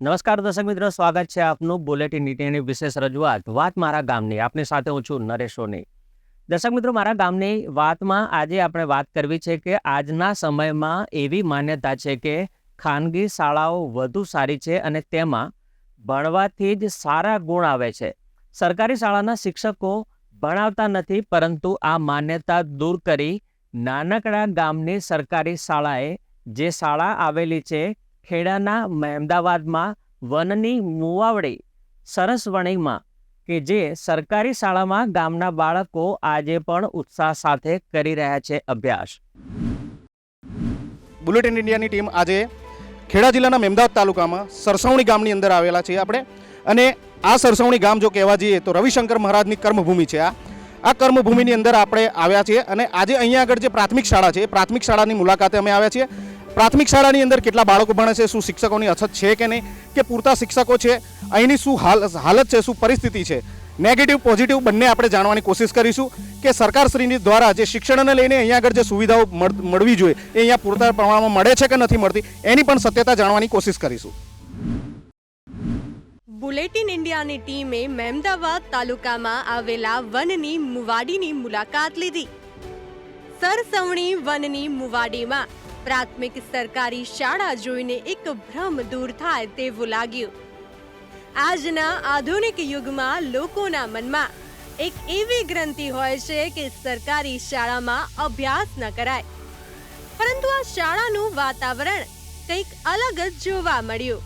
નમસ્કાર દર્શક મિત્રો, સ્વાગત છે આપનું બુલેટિન નીતિની વિશેષ રજૂઆત. વાત મારા ગામની, આપની સાથે હું છું નરેશ દર્શક મિત્રો, મારા ગામની વાતમાં આજે આપણે વાત કરવી છે કે આજના સમયમાં એવી માન્યતા છે કે ખાનગી શાળાઓ વધુ સારી છે અને તેમાં ભણવાથી જ સારા ગુણ આવે છે. સરકારી શાળાના શિક્ષકો ભણાવતા નથી, પરંતુ આ માન્યતા દૂર કરી નાનકડા ગામની સરકારી શાળાએ જે શાળા આવેલી છે ખેડાના મહેમદાવાદમાં વનની મુવાવડી સરસવણીમાં કે જે સરકારી શાળામાં ગામના બાળકો આજે પણ ઉત્સાહ સાથે કરી રહ્યા છે અભ્યાસ. બુલેટિન ઇન્ડિયાની ટીમ આજે ખેડા જિલ્લાના મેમદાવાદ તાલુકામાં સરસવણી ગામની અંદર આવેલા છીએ આપણે. અને આ સરસવણી ગામ જો કહેવા જઈએ તો રવિશંકર મહારાજની કર્મભૂમિ છે આ. આ કર્મભૂમિની અંદર આપણે આવ્યા છીએ અને આજે અહીંયા આગળ જે પ્રાથમિક શાળા છે એ પ્રાથમિક શાળાની મુલાકાતે અમે આવ્યા છીએ. પ્રાથમિક શાળાની અંદર કેટલા બાળકો ભણે છે, શું શિક્ષકોની અછત છે કે નહીં, કે પૂરતા શિક્ષકો છે, અહીંની શું હાલ, હાલત છે, શું પરિસ્થિતિ છે? નેગેટિવ પોઝિટિવ બંને આપણે જાણવાની કોશિશ કરીશું કે સરકારશ્રીની દ્વારા જે શિક્ષણને લઈને અહીંયા આગળ જે સુવિધાઓ મળવી જોઈએ, એ અહીંયા પૂરતા પ્રમાણમાં મળે છે કે નથી મળતી, એની પણ સત્યતા જાણવાની કોશિશ કરીશું. બુલેટિન ઇન્ડિયાની ટીમે મહેમદાવાદ તાલુકામાં આવેલા વનની મુવાડીની મુલાકાત લીધી. સરસવણી વનની મુવાડીમાં પ્રાથમિક સરકારી શાળા જોઈને એક ભ્રમ દૂર થાય તેવું લાગ્યું. આજના આધુનિક યુગમાં લોકોના મનમાં એક એવી ગ્રંથિ હોય છે કે સરકારી શાળામાં અભ્યાસ ન કરાય. પરંતુ આ શાળાનું વાતાવરણ કંઈક અલગ જ જોવા મળ્યું.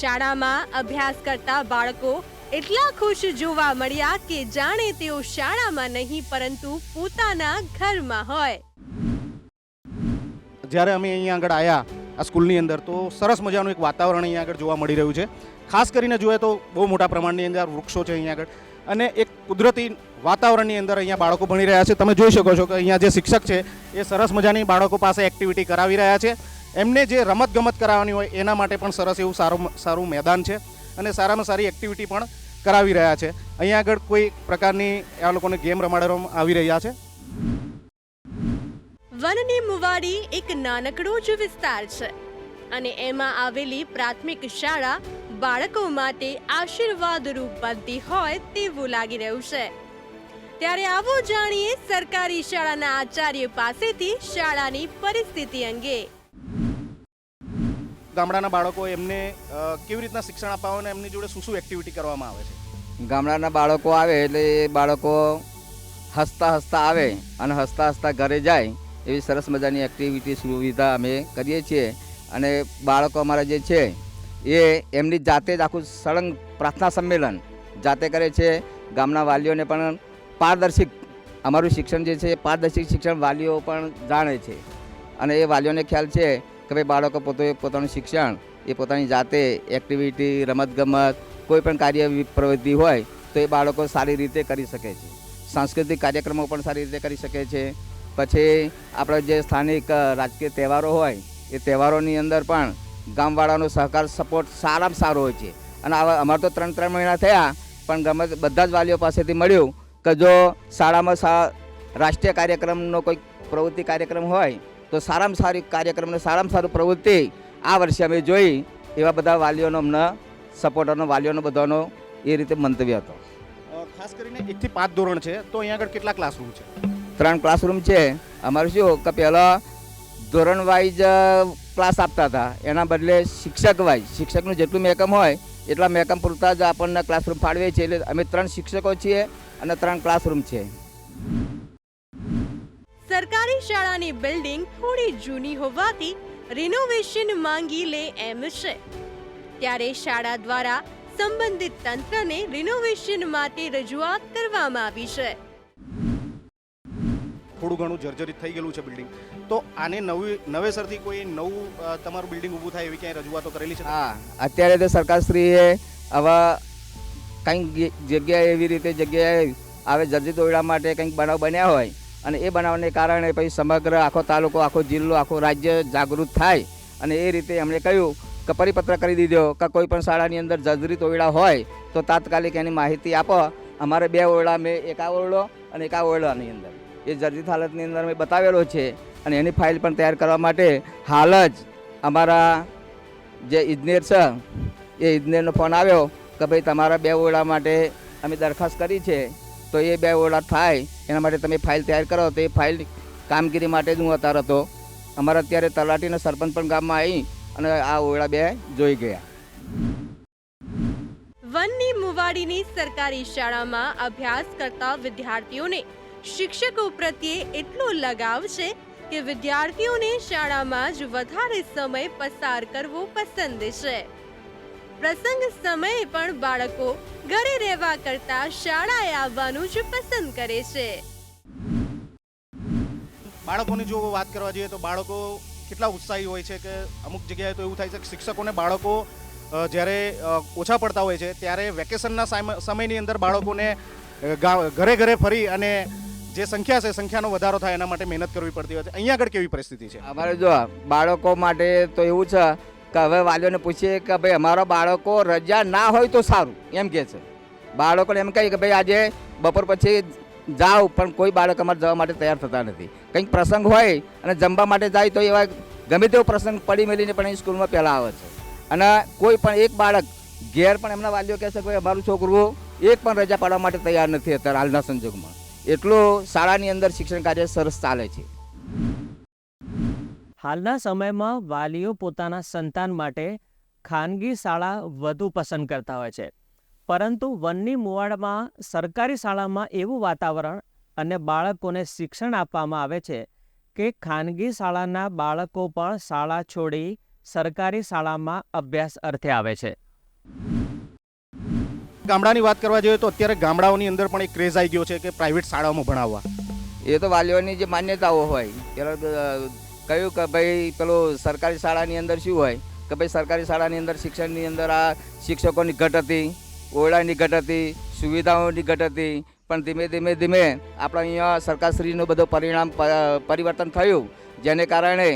શાળામાં અભ્યાસ કરતા બાળકો એટલા ખુશ જોવા મળ્યા કે જાણે તેઓ શાળામાં નહીં પરંતુ પોતાના ઘરમાં હોય. જ્યારે અમે અહીંયા આગળ આવ્યા આ સ્કૂલની અંદર, તો સરસ મજાનું એક વાતાવરણ અહીંયા આગળ જોવા મળી રહ્યું છે. ખાસ કરીને જોઈએ તો બહુ મોટા પ્રમાણની અંદર વૃક્ષો છે અહીંયા આગળ. અને એક કુદરતી વાતાવરણની અંદર અહીંયા બાળકો ભણી રહ્યા છે. તમે જોઈ શકો છો કે અહીંયા જે શિક્ષક છે, એ સરસ મજાની બાળકો પાસે એક્ટિવિટી કરાવી રહ્યા છે. એમને જે રમત ગમત કરાવવાની હોય, એના માટે પણ સરસ એવું સારું સારું મેદાન છે. અને સારામાં સારી એક્ટિવિટી પણ કરાવી રહ્યા છે. અહીંયા આગળ કોઈ પ્રકારની આ લોકોને ગેમ રમાડવામાં આવી રહ્યા છે. વનની મુવાડી એક નાનકડો જ વિસ્તાર છે અને એમાં આવેલી પ્રાથમિક શાળા બાળકો માટે આશીર્વાદરૂપ બનતી હોય તેવું લાગી રહ્યું છે. ત્યારે આવો જાણીએ સરકારી શાળાના આચાર્ય પાસેથી શાળાની પરિસ્થિતિ અંગે. ગામડાના બાળકો એમને કેવી રીતના શિક્ષણ અપાવો અને એમની જોડે શું શું એક્ટિવિટી કરવામાં આવે છે? ગામડાના બાળકો આવે એટલે એ બાળકો હસતા હસતા આવે અને હસતા હસતા ઘરે જાય એવી સરસ મજાની એક્ટિવિટી સુવિધા અમે કરીએ છીએ. અને બાળકો અમારા જે છે, એ એમની જાતે જ આખું સળંગ પ્રાર્થના સંમેલન જાતે કરે છે. ગામના વાલીઓને પણ પારદર્શિક, અમારું શિક્ષણ જે છે એ પારદર્શિક શિક્ષણ વાલીઓ પણ જાણે છે. અને એ વાલીઓને ખ્યાલ છે કે ભાઈ બાળકો પોતે પોતાનું શિક્ષણ, એ પોતાની જાતે એક્ટિવિટી રમતગમત, કોઈ પણ કાર્ય પ્રવૃત્તિ હોય તો એ બાળકો સારી રીતે કરી શકે છે. સાંસ્કૃતિક કાર્યક્રમો પણ સારી રીતે કરી શકે છે. પછી આપણા જે સ્થાનિક રાજકીય તહેવારો હોય, એ તહેવારોની અંદર પણ ગામવાળાનો સહકાર, સપોર્ટ સારામાં સારો હોય છે. અને અમારે તો ત્રણ ત્રણ મહિના થયા, પણ ગમે બધા જ વાલીઓ પાસેથી મળ્યું કે જો શાળામાં રાષ્ટ્રીય કાર્યક્રમનો કોઈ પ્રવૃત્તિ કાર્યક્રમ હોય, તો સારામાં સારી કાર્યક્રમને સારામાં સારું પ્રવૃત્તિ આ વર્ષે અમે જોઈ, એવા બધા વાલીઓનો અમને સપોર્ટરનો વાલીઓનો બધાનો એ રીતે મંતવ્ય હતો. ખાસ કરીને એકથી પાંચ ધોરણ છે, તો અહીંયા આગળ કેટલા ક્લાસરૂમ છે? ત્રણ ક્લાસરૂમ છે. અમારું શું કે પહેલાં ધોરણ વાઇઝ ક્લાસ આપતા હતા. એના બદલે શિક્ષક વાઇઝ શિક્ષકનું જેટલું મેકમ હોય, એટલા મેકમ પૂરતા જ આપણને ક્લાસરૂમ ફાળવે છે. એટલે અમે ત્રણ શિક્ષકો છીએ અને ત્રણ ક્લાસરૂમ છે. સરકારી શાળાની બિલ્ડિંગ થોડી જૂની હોવાથી રિનોવેશન માંગી લે એમ છે. ત્યારે શાળા દ્વારા સંબંધિત તંત્રને રિનોવેશન માટે રજૂઆત કરવામાં આવી છે. થોડું ઘણું જર્જરિત થઈ ગયેલું છે બિલ્ડિંગ તો આને નવી, નવેસરથી કોઈ નવું તમારું બિલ્ડિંગ ઊભું થાય એવી ક્યાંય રજૂઆતો કરેલી છે? હા, અત્યારે તો સરકારશ્રીએ આવા કંઈક જગ્યાએ એવી રીતે જગ્યાએ આવે જર્જિત ઓરડા માટે કંઈક બનાવ બન્યા હોય અને એ બનાવને કારણે પછી સમગ્ર આખો તાલુકો, આખો જિલ્લો, આખો રાજ્ય જાગૃત થાય અને એ રીતે એમણે કહ્યું કે પરિપત્ર કરી દીધો કે કોઈ પણ શાળાની અંદર જર્જરિત ઓરડા હોય તો તાત્કાલિક એની માહિતી આપો. અમારે બે ઓરડા, મેં એકા ઓરડો અને એકા ઓરડાની અંદર. એ જર્જિત હાલતની અંદર અમે બતાવેલો છે અને એની ફાઇલ પણ તૈયાર કરવા માટે હાલ જ અમારા જે ઇજનેર છે, એ ઇજનેરનો ફોન આવ્યો કે ભાઈ તમારા બે ઓરડા માટે અમે દરખાસ્ત કરી છે. તો એ બે ઓરડા થાય, એના માટે તમે ફાઇલ તૈયાર કરો. તો એ ફાઇલ કામગીરી માટે જ હું અતાર હતો. અમારા અત્યારે તલાટીના સરપંચ પણ ગામમાં આવી અને આ ઓરડા બે જોઈ ગયા. વનની મુવાડીની સરકારી શાળામાં અભ્યાસ કરતા વિદ્યાર્થીઓને શિક્ષકો પ્રત્યે એટલો લગાવ છે કે વિદ્યાર્થીઓને શાળામાં જ વધારે સમય પસાર કરવો પસંદ છે. પ્રસંગ સમયે પણ બાળકો ઘરે રહેવા કરતા શાળાએ આવવાનું જ પસંદ કરે છે. બાળકોની જો વાત કરવા જઈએ તો બાળકો કેટલા ઉત્સાહી હોય છે કે અમુક જગ્યાએ તો એવું થાય છે કે શિક્ષકોને બાળકો જ્યારે ઓછા પડતા હોય છે, ત્યારે વેકેશનના સામ- સમયની અંદર બાળકોને ઘરે ઘરે ફરી અને જે સંખ્યા છે, સંખ્યાનો વધારો થાય એના માટે મહેનત કરવી પડતી હોય છે. અહીંયા આગળ કેવી પરિસ્થિતિ છે? અમારે જો, બાળકો માટે તો એવું છે કે હવે વાલીઓને પૂછીએ કે ભાઈ, અમારા બાળકો રજા ના હોય તો સારું, એમ કે છે. બાળકોને એમ કહીએ કે ભાઈ, આજે બપોર પછી જાઓ, પણ કોઈ બાળક અમારે જવા માટે તૈયાર થતા નથી. કંઈક પ્રસંગ હોય અને જમવા માટે જાય તો એવા ગમે તેવો પ્રસંગ પડી મેલીને પણ એ સ્કૂલમાં પહેલાં આવે છે. અને કોઈ પણ એક બાળક ઘેર પણ એમના વાલીઓ કહેશે કે ભાઈ, અમારું છોકરું એક પણ રજા પાડવા માટે તૈયાર નથી અત્યારે હાલના સંજોગમાં. એટલું શાળાની અંદર શિક્ષણ કાર્ય સરસ ચાલે છે. હાલના સમયમાં વાલીઓ પોતાના સંતાન માટે ખાનગી શાળા વધુ પસંદ કરતા હોય છે. પરંતુ વનની મુવાડમાં સરકારી શાળામાં એવું વાતાવરણ અને બાળકોને શિક્ષણ આપવામાં આવે છે કે ખાનગી શાળાના બાળકો પણ શાળા છોડી સરકારી શાળામાં અભ્યાસ અર્થે આવે છે. ગામડાની વાત કરવા જોઈએ તો અત્યારે ગામડાઓની અંદર પણ એક ક્રેઝ આવી ગયો છે કે પ્રાઇવેટ શાળાઓમાં ભણાવવા. એ તો વાલીઓની જે માન્યતાઓ હોય કહ્યું કે ભાઈ પેલું સરકારી શાળાની અંદર શું હોય, કે ભાઈ સરકારી શાળાની અંદર શિક્ષણની અંદર આ શિક્ષકોની ઘટ હતી, ઓરડાની ઘટ હતી, સુવિધાઓની ઘટ હતી, પણ ધીમે ધીમે ધીમે આપણા અહીંયા સરકારશ્રીનું બધું પરિણામ પરિવર્તન થયું, જેને કારણે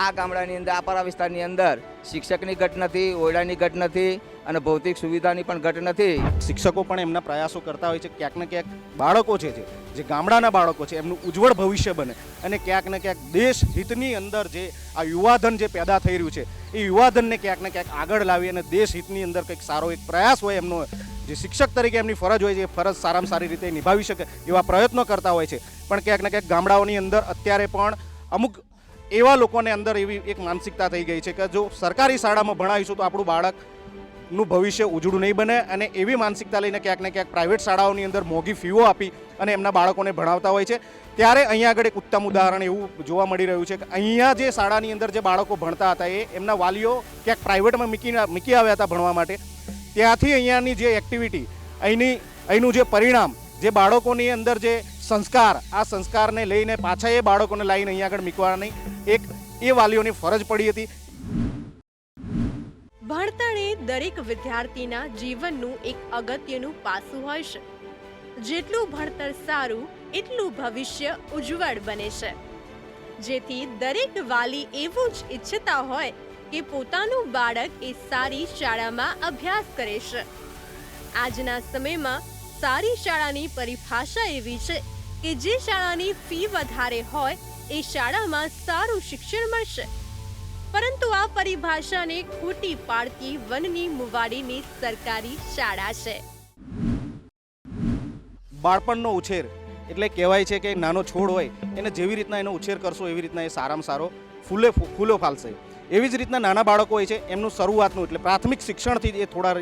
આ ગામડાની અંદર આપારા વિસ્તારની અંદર શિક્ષકની ઘટ નથી, ઓરડાની ઘટ નથી અને ભૌતિક સુવિધાની પણ ઘટ નથી. શિક્ષકો પણ એમના પ્રયાસો કરતા હોય છે. ક્યાંક ને ક્યાંક બાળકો છે જે જે ગામડાના બાળકો છે, એમનું ઉજ્જવળ ભવિષ્ય બને અને ક્યાંક ને ક્યાંક દેશ હિતની અંદર જે આ યુવાધન જે પેદા થઈ રહ્યું છે, એ યુવાધનને ક્યાંક ને ક્યાંક આગળ લાવી અને દેશ હિતની અંદર કંઈક સારો એક પ્રયાસ હોય એમનો, જે શિક્ષક તરીકે એમની ફરજ હોય છે, એ ફરજ સારામાં સારી રીતે નિભાવી શકે એવા પ્રયત્નો કરતા હોય છે. પણ ક્યાંક ને ક્યાંક ગામડાઓની અંદર અત્યારે પણ અમુક એવા લોકોને અંદર એવી એક માનસિકતા થઈ ગઈ છે કે જો સરકારી શાળામાં ભણાવીશું તો આપણું બાળકનું ભવિષ્ય ઉજળું નહીં બને અને એવી માનસિકતા લઈને ક્યાંક ને ક્યાંક પ્રાઇવેટ શાળાઓની અંદર મોંઘી ફીઓ આપી અને એમના બાળકોને ભણાવતા હોય છે. ત્યારે અહીંયા આગળ એક ઉત્તમ ઉદાહરણ એવું જોવા મળી રહ્યું છે કે અહીંયા જે શાળાની અંદર જે બાળકો ભણતા હતા એ એમના વાલીઓ ક્યાંક પ્રાઇવેટમાં મૂકી મૂકી આવ્યા હતા ભણવા માટે. ત્યાંથી અહીંયાની જે એક્ટિવિટી અહીંની, અહીંનું જે પરિણામ, જે બાળકોની અંદર જે સંસ્કાર, આ સંસ્કારને લઈને પાછા એ બાળકોને લાવીને અહીંયા આગળ મૂકવાની એક એ વાલીઓની ફરજ પડી હતી. ભણતર એ દરેક વિદ્યાર્થીના જીવનનું એક અગત્યનું પાસું હોય છે. જેટલું ભણતર સારું, એટલું ભવિષ્ય ઉજ્જવળ બને છે. જેથી દરેક વાલી એવું જ ઈચ્છતા હોય કે પોતાનું બાળક એ સારી શાળામાં અભ્યાસ કરે છે. આજના સમયમાં સારી શાળાની પરિભાષા એવી છે કે જે શાળાની ફી વધારે હોય એ શાળામાં સારું શિક્ષણ મળશે. પરંતુ આ પરિભાષાને ખોટી પાડતી વનની મુવાડીની સરકારી શાળા છે. બાળપણનો ઉછેર એટલે કહેવાય છે કે નાનો છોડ હોય, એને જેવી રીતના એનો ઉછેર કરશો એવી રીતના એ સારામાં સારો ફૂલે ફૂલો ફાલશે. એવી જ રીતના નાના બાળકો હોય છે, એમનું શરૂઆતનું એટલે પ્રાથમિક શિક્ષણથી એ થોડા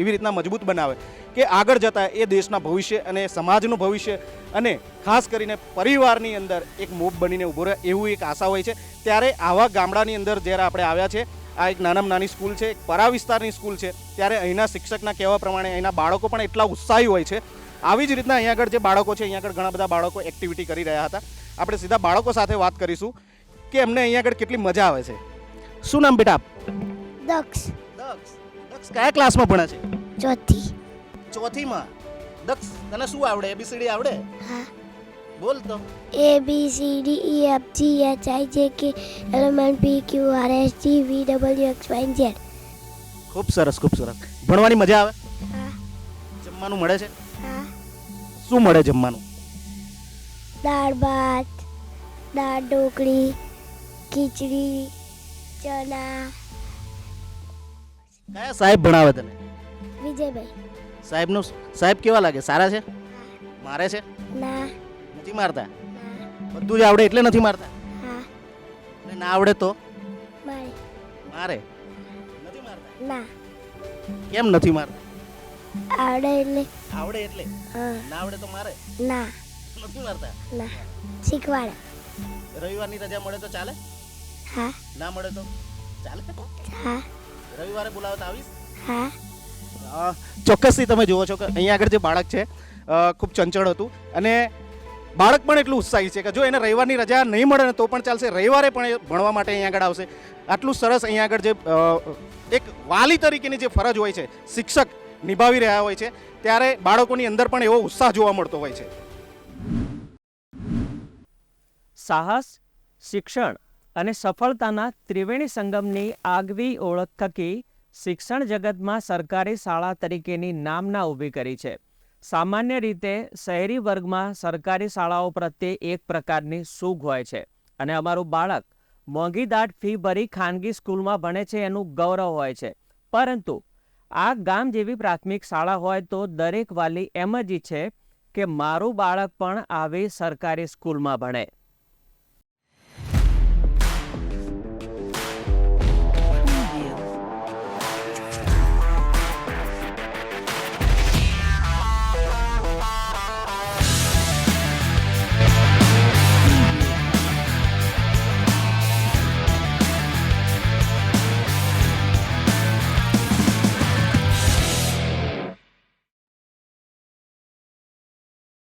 એવી રીતના મજબૂત બનાવે કે આગળ જતાં એ દેશના ભવિષ્ય અને સમાજનું ભવિષ્ય અને ખાસ કરીને પરિવારની અંદર એક મોભ બનીને ઊભો રહે એવું એક આશા હોય છે. ત્યારે આવા ગામડાની અંદર જ્યારે આપણે આવ્યા છે, આ એક નાનામાં નાની સ્કૂલ છે, એક પરા વિસ્તારની સ્કૂલ છે, ત્યારે અહીંના શિક્ષકના કહેવા પ્રમાણે અહીંના બાળકો પણ એટલા ઉત્સાહી હોય છે. આવી જ રીતના અહીંયા આગળ જે બાળકો છે, અહીંયા આગળ ઘણા બધા બાળકો એક્ટિવિટી કરી રહ્યા હતા. આપણે સીધા બાળકો સાથે વાત કરીશું કે એમને અહીંયા આગળ કેટલી મજા આવે છે. શું નામ બેટા? દક્ષ. દક્ષ. દક્ષ કયા ક્લાસમાં ભણે છે? ચોથી. ચોથીમાં. દક્ષ તને શું આવડે? એબીસીડી આવડે? હા. બોલ તો. A B C D E F G H I J K L M N P Q R S T V W X Y Z ખૂબ સરસ ખૂબ સરસ. ભણવાની મજા આવે? હા. જમવાનું મળે છે? હા. શું મળે જમવાનું? દાળ ભાત દાળ ઢોકળી ખીચડી. કયા સાહેબ ભણાવે તને? વિજયભાઈ. સાહેબનું સાહેબ કેવા લાગે? સારા છે? મારે છે? ના. નથી મારતા? બધું જ આવડે એટલે નથી મારતા? હા. અને ના આવડે તો? મારે. મારે? નથી મારતા? ના. કેમ નથી મારતા? આવડે એટલે. આવડે એટલે? હા. ના આવડે તો મારે? ના. નથી મારતા? ના. શીખવાડે. રવિવારની રજા મળે તો ચાલે? હા. ના મળે તો? ચાલે હા. રવિવારે બોલાવો તો આવીશ? હા. ચોક્કસથી તમે જુઓ છો કે અહીંયા આગળ જે બાળક છે ખૂબ ચંચળ હતું. અને બાળક પણ એટલું ઉત્સાહી છે કે જો એને રવિવારની રજા નહીં મળે ને તો પણ ચાલશે. રવિવારે પણ ભણવા માટે અહીંયા આગળ આવશે. આટલું સરસ અહીંયા આગળ જે એક વાલી તરીકેની જે ફરજ હોય છે શિક્ષક નિભાવી રહ્યા હોય છે ત્યારે બાળકોની અંદર પણ એવો ઉત્સાહ જોવા મળતો હોય છે. સાહસ શિક્ષણ અને સફળતાના ત્રિવેણી સંગમની આગવી ઓળખ થકી શિક્ષણ જગતમાં સરકારી શાળા તરીકેની નામના ઊભી કરી છે. સામાન્ય રીતે શહેરી વર્ગમાં સરકારી શાળાઓ પ્રત્યે એક પ્રકારની સૂગ હોય છે અને અમારું બાળક મોંઘી દાટ ફી ભરી ખાનગી સ્કૂલમાં ભણે છે એનું ગૌરવ હોય છે. પરંતુ આ ગામ જેવી પ્રાથમિક શાળા હોય તો દરેક વાલી એમ જ ઈચ્છે કે મારું બાળક પણ આવી સરકારી સ્કૂલમાં ભણે.